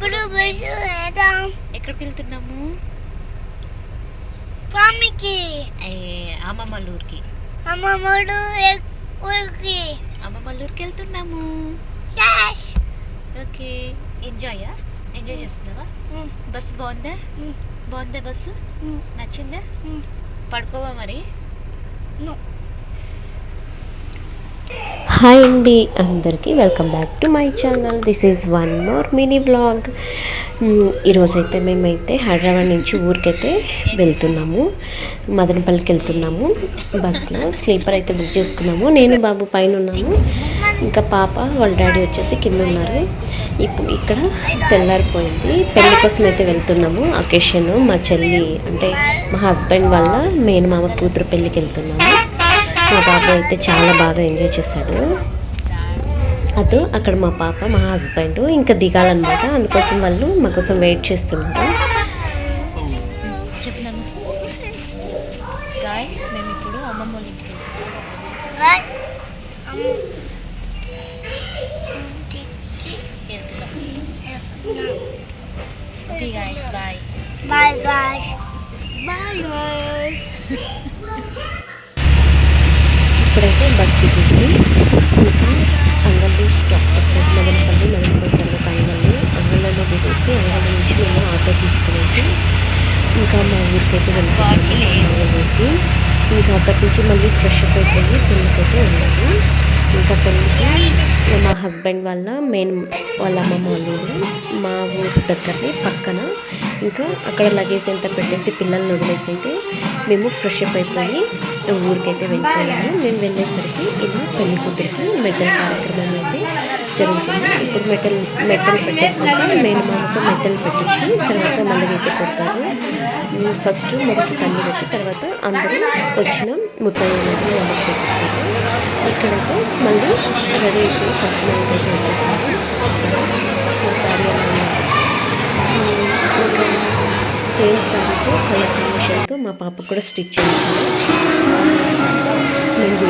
ఇప్పుడు ఎక్కడికి వెళ్తున్నాము స్వామికి. ఏ, అమ్మమ్మ ఊరికి అమ్మమ్మడు ఊరికి. అమ్మమ్మ ఊరికి వెళ్తున్నాము ఓకే. ఎంజాయా? ఎంజాయ్ చేస్తున్నావా? బస్సు బాగుందా? బాగుందా బస్సు? నచ్చిందా? పడుకోవా మరి? హాయ్ అండి అందరికీ welcome back to my channel. This is one more mini vlog ఈరోజైతే మేమైతే హైదరాబాద్ నుంచి ఊరికైతే వెళ్తున్నాము. మదనపల్లికి వెళ్తున్నాము. బస్లో స్లీపర్ అయితే బుక్ చేసుకున్నాము. నేను బాబు పైన ఉన్నాము. ఇంకా పాప వాళ్ళ డాడీ వచ్చేసి కింద ఉన్నారు. ఇప్పుడు ఇక్కడ తెల్లారిపోయింది. పెళ్ళి కోసం అయితే వెళ్తున్నాము. అకేషన్ మా చెల్లి అంటే మా హస్బెండ్ వాళ్ళ మేనమామ కూతురు పెళ్ళికి వెళ్తున్నాము. మా బాబు అయితే చాలా బాగా ఎంజాయ్ చేశాడు. అదో అక్కడ మా పాప మా హస్బెండ్ ఇంకా దిగాలన్నమాట. అందుకోసం వాళ్ళు మా కోసం వెయిట్ చేస్తున్నారు. చెప్పినాను గాయస్ మేము ఇప్పుడు అమ్మమ్మ ఇంటికి guys bye bye bye bye bye bus దిగేసి ఇంకా అంగళ్ళు స్టాప్ వస్తుంది మదనపల్లి మదనపల్లి తర్వాత అంగళ్ళు అంగళ్ళలో దిగేసి అంగళ్ళ నుంచి మేము ఆటో తీసుకునేసి ఇంకా మా ఊరికైతే వెళ్తాము ఊరికి ఇంకా అక్కడి నుంచి మళ్ళీ ఫ్రెష్ అప్ అయిపోయి పెళ్ళికైతే వెళ్ళాము ఇంకా పెళ్ళికి మా హస్బెండ్ వాళ్ళ మెయిన్ వాళ్ళ అమ్మమ్మ వాళ్ళు మా ఊరు దగ్గరనే పక్కన ఇంకా అక్కడ లగేజ్ ఎంత పెట్టేసి పిల్లల్ని వదిలేసి అయితే మేము ఫ్రెష్ అప్ అయిపోయి ఊరికైతే వెళ్ళిపోయాము. మేము వెళ్ళేసరికి ఇది పెళ్ళి కూతురికి మెటల్ కార్యక్రమం అయితే జరుగుతుంది. ఇప్పుడు మెటల్ మెటల్ పెట్టేసుకుంటే మెయిన్ మామతో మెటల్ పెట్టించి తర్వాత నల్లగైతే కొడతారు. ఫస్ట్ మొదటి కన్ను పెట్టి తర్వాత అందరూ వచ్చిన. ముత్తయ్యలకి వాళ్ళకి పెట్టిస్తారు. ఇక్కడైతే మళ్ళీ రెడీ అయిపోయి నైట్ అయితే వచ్చేసారు. ఒకసారి మా ఇంకా సేమ్ శారీతో కలర్ కాంబినేషన్తో మా పాపకు కూడా స్టిచ్ చేయించాను